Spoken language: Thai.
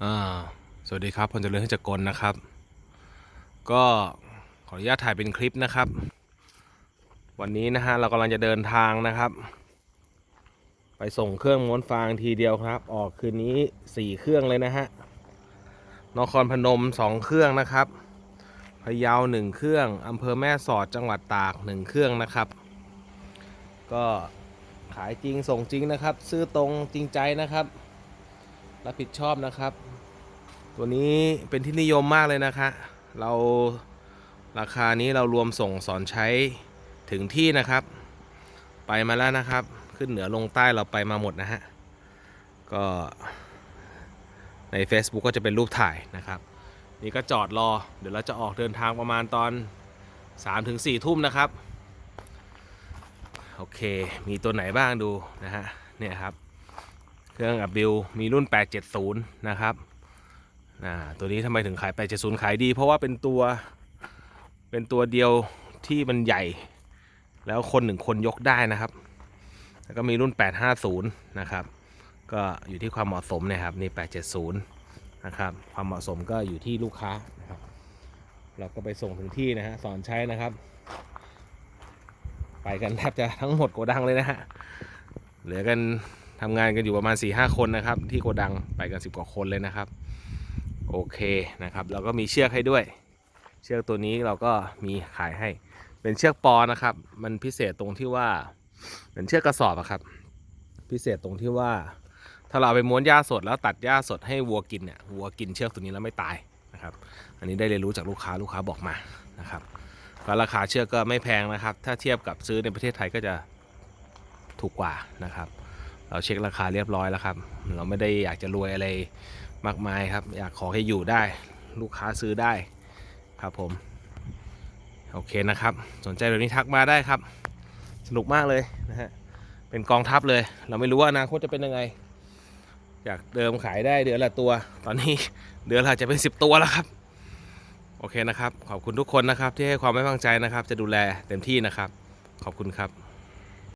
สวัสดีครับผมเจริญให้จักรนะครับ ก็ขออนุญาตถ่ายเป็นคลิปนะครับ วันนี้นะฮะเรากำลังจะเดินทางนะครับ ไปส่งเครื่องม้วนฟางทีเดียวครับ ออกคืนนี้สี่เครื่องเลยนะฮะนครพนมสองเครื่องนะครับพะเยาหนึ่งเครื่องอำเภอแม่สอดจังหวัดตากหนึ่งเครื่องนะครับ ก็ขายจริงส่งจริงนะครับ ซื้อตรงจริงใจนะครับ รับผิดชอบนะครับ ตัวนี้เป็นที่นิยมมากเลยนะคะเราราคานี้เรารวมส่งสอนใช้ถึงที่นะครับ ไปมาแล้วนะครับ ขึ้นเหนือลงใต้เราไปมาหมดนะฮะก็ใน Facebook ก็จะเป็นรูปถ่ายนะครับ นี่ก็จอดรอ เดี๋ยวเราจะออกเดินทางประมาณตอน3-4ทุ่มนะครับ โอเค มีตัวไหนบ้างดูนะฮะ เนี่ยครับ เครื่องอับบิลมีรุ่น 870 นะครับตัวนี้ทำไมถึงขาย 870 ขายดี เพราะว่าเป็นตัวเป็นตัวเดียวที่มันใหญ่ แล้วคนหนึ่งคนยกได้นะครับ แล้วก็มีรุ่น 850 นะครับ ก็อยู่ที่ความเหมาะสมนะครับนี่ 870 นะครับ ความเหมาะสมก็อยู่ที่ลูกค้านะครับเราก็ไปส่งถึงที่นะฮะสอนใช้นะครับ ไปกันแทบจะทั้งหมดโกดังเลยนะฮะเหลือกัน ทำงานกันอยู่ประมาณ4ี่ห้าคนนะครับ ที่โกดังไปกัน 10 กว่าคนเลยนะครับ โอเคนะครับเราก็มีเชือกให้ด้วย เชือกตัวนี้เราก็มีขายให้ เป็นเชือกปอนะครับ มันพิเศษตรงที่ว่าเป็นเชือกกระสอบอะครับ พิเศษตรงที่ว่าถ้าเราเอาไปม้วนหญ้าสดแล้วตัดหญ้าสดให้วัวกินเนี่ยวัวกินเชือกตัวนี้แล้วไม่ตายนะครับ อันนี้ได้เรียนรู้จากลูกค้าลูกค้าบอกมานะครับก็ราคาเชือกก็ไม่แพงนะครับ ถ้าเทียบกับซื้อในประเทศไทยก็จะถูกกว่านะครับ เราเช็คราคาเรียบร้อยแล้วครับ เราไม่ได้อยากจะรวยอะไรมากมายครับ อยากขอให้อยู่ได้ ลูกค้าซื้อได้ครับผม โอเคนะครับ สนใจแบบนี้ทักมาได้ครับ สนุกมากเลยนะฮะ เป็นกองทัพเลย เราไม่รู้ว่าอนาคตจะเป็นยังไง จากเดิมขายได้เดือนละตัว ตอนนี้เดือนละจะเป็น 10 ตัวแล้วครับ โอเคนะครับ ขอบคุณทุกคนนะครับ ที่ให้ความไว้วางใจนะครับ จะดูแลเต็มที่นะครับ ขอบคุณครับ